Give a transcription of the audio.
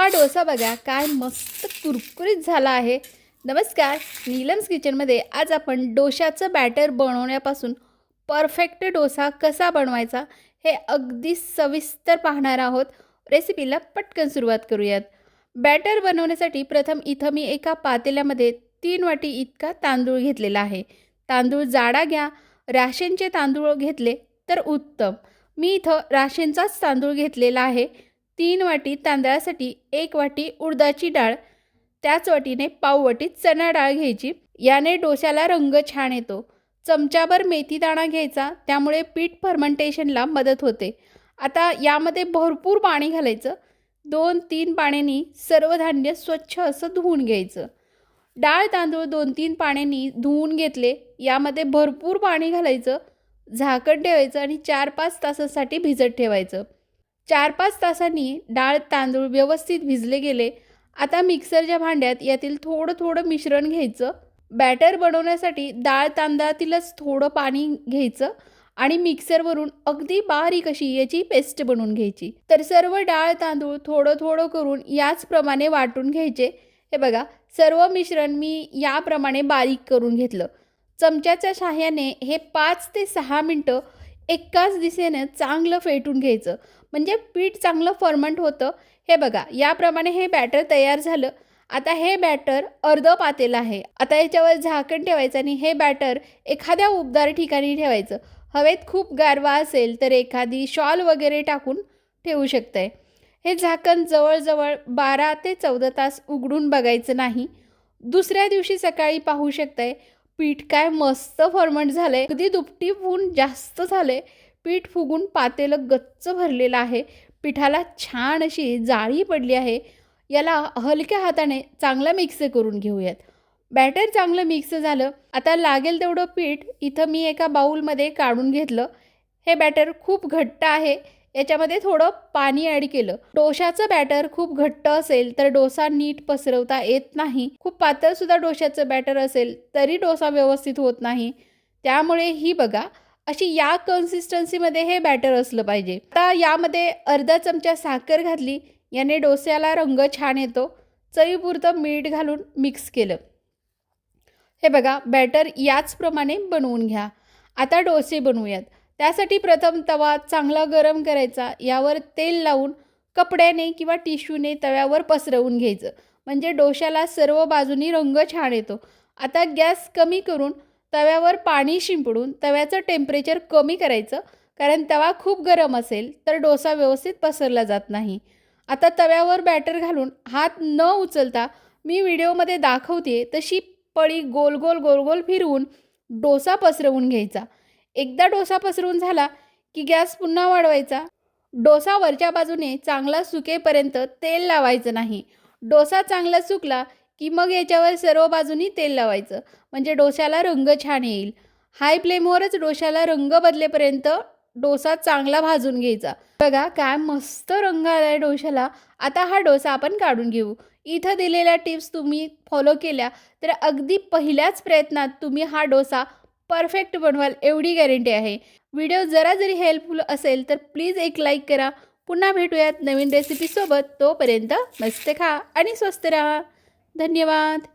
हा डोसा बघा काय मस्त कुरकुरीत झाला आहे. नमस्कार नीलम्स किचनमध्ये आज आपण डोशाचं बॅटर बनवण्यापासून परफेक्ट डोसा कसा बनवायचा हे अगदी सविस्तर पाहणार आहोत. रेसिपीला पटकन सुरुवात करूयात. बॅटर बनवण्यासाठी प्रथम इथं मी एका पातेल्यामध्ये तीन वाटी इतका तांदूळ घेतलेला आहे. तांदूळ जाडा घ्या राशनचे तांदूळ घेतले तर उत्तम. मी इथं राशनचाच तांदूळ घेतलेला आहे. तीन वाटी तांदळासाठी एक वाटी उडदाची डाळ त्याच वाटीने पाववाटी चणा डाळ घ्यायची. याने डोश्याला रंग छान येतो. चमच्याभर मेथी दाणा घ्यायचा त्यामुळे पीठ फर्मेंटेशनला मदत होते. आता यामध्ये भरपूर पाणी घालायचं. दोन तीन पाण्यानी सर्व धान्य स्वच्छ असं धुवून घ्यायचं. डाळ तांदूळ दोन तीन पाण्यानी धुवून घेतले यामध्ये भरपूर पाणी घालायचं. झाकण ठेवायचं आणि चार पाच तासासाठी भिजत ठेवायचं. चार पाच तासांनी डाळ तांदूळ व्यवस्थित भिजले गेले. आता मिक्सरच्या भांड्यात यातील थोडं थोडं मिश्रण घ्यायचं. बॅटर बनवण्यासाठी डाळ तांदळातीलच थोडं पाणी घ्यायचं आणि मिक्सरवरून अगदी बारीक अशी याची पेस्ट बनवून घ्यायची. तर सर्व डाळ तांदूळ थोडं थोडं करून याचप्रमाणे वाटून घ्यायचे. हे बघा सर्व मिश्रण मी याप्रमाणे बारीक करून घेतलं. चमच्याच्या साह्याने हे पाच ते सहा मिनटं एकाच दिशेने चांगलं फेटून घ्यायचं. म्हणजे पीठ चांगलं फर्मंट होतं. हे बघा याप्रमाणे हे बॅटर तयार झालं. आता हे बॅटर अर्ध पातेलं आहे. आता याच्यावर झाकण ठेवायचं आणि हे बॅटर एखाद्या उबदार ठिकाणी ठेवायचं. हवेत खूप गारवा असेल तर एखादी शॉल वगैरे टाकून ठेवू शकताय. हे झाकण जवळजवळ बारा ते चौदा तास उघडून बघायचं नाही. दुसऱ्या दिवशी सकाळी पाहू शकताय. पीठ काय मस्त फर्मंट झालंय. अगदी दुपटी होऊन जास्त झाले पीठ फुगून पातेलं गच्च भरलेलं आहे. पिठाला छान अशी जाळी पडली आहे. याला हलक्या हाताने चांगला मिक्स करून घेऊयात. बॅटर चांगलं मिक्स झालं. आता लागेल तेवढं पीठ इथं मी एका बाऊलमध्ये काढून घेतलं. हे बॅटर खूप घट्ट आहे. याच्यामध्ये थोडं पाणी ॲड केलं. डोशाचं बॅटर खूप घट्ट असेल तर डोसा नीट पसरवता येत नाही. खूप पातळ सुद्धा डोशाचं बॅटर असेल तरी डोसा व्यवस्थित होत नाही. त्यामुळे ही बघा अशी या कन्सिस्टन्सीमध्ये हे बॅटर असलं पाहिजे. आता यामध्ये अर्धा चमचा साखर घातली याने डोस्याला रंग छान येतो. चवीपुरतं मीठ घालून मिक्स केलं. हे बघा बॅटर याचप्रमाणे बनवून घ्या. आता डोसे बनवूयात. त्यासाठी प्रथम तवा चांगला गरम करायचा. यावर तेल लावून कपड्याने किंवा टिश्यूने तव्यावर पसरवून घ्यायचं. म्हणजे डोश्याला सर्व बाजूनी रंग छान येतो. आता गॅस कमी करून तव्यावर पाणी शिंपडून तव्याचं टेम्परेचर कमी करायचं. कारण तवा खूप गरम असेल तर डोसा व्यवस्थित पसरला जात नाही. आता तव्यावर बॅटर घालून हात न उचलता मी व्हिडिओमध्ये दाखवते तशी पळी गोल गोल गोल गोल फिरवून डोसा पसरवून घ्यायचा. एकदा डोसा पसरून झाला की गॅस पुन्हा वाढवायचा. डोसा वरच्या बाजूने चांगला सुकेपर्यंत तेल लावायचं नाही. डोसा चांगला सुकला की मग याच्यावर सर्व बाजूनी तेल लावायचं. म्हणजे डोशाला रंग छान येईल. हाय फ्लेमवरच डोशाला रंग बदलेपर्यंत डोसा चांगला भाजून घ्यायचा. बघा काय मस्त रंग आला आहे डोशाला आता हा डोसा आपण काढून घेऊ. इथं दिलेल्या टिप्स तुम्ही फॉलो केल्या तर अगदी पहिल्याच प्रयत्नात तुम्ही हा डोसा परफेक्ट बनवाल एवढी गॅरंटी आहे. व्हिडिओ जरा जरी हेल्पफुल असेल तर प्लीज एक लाईक करा. पुन्हा भेटूयात नवीन रेसिपीसोबत तोपर्यंत मस्त खा आणि स्वस्त राहा. धन्यवाद.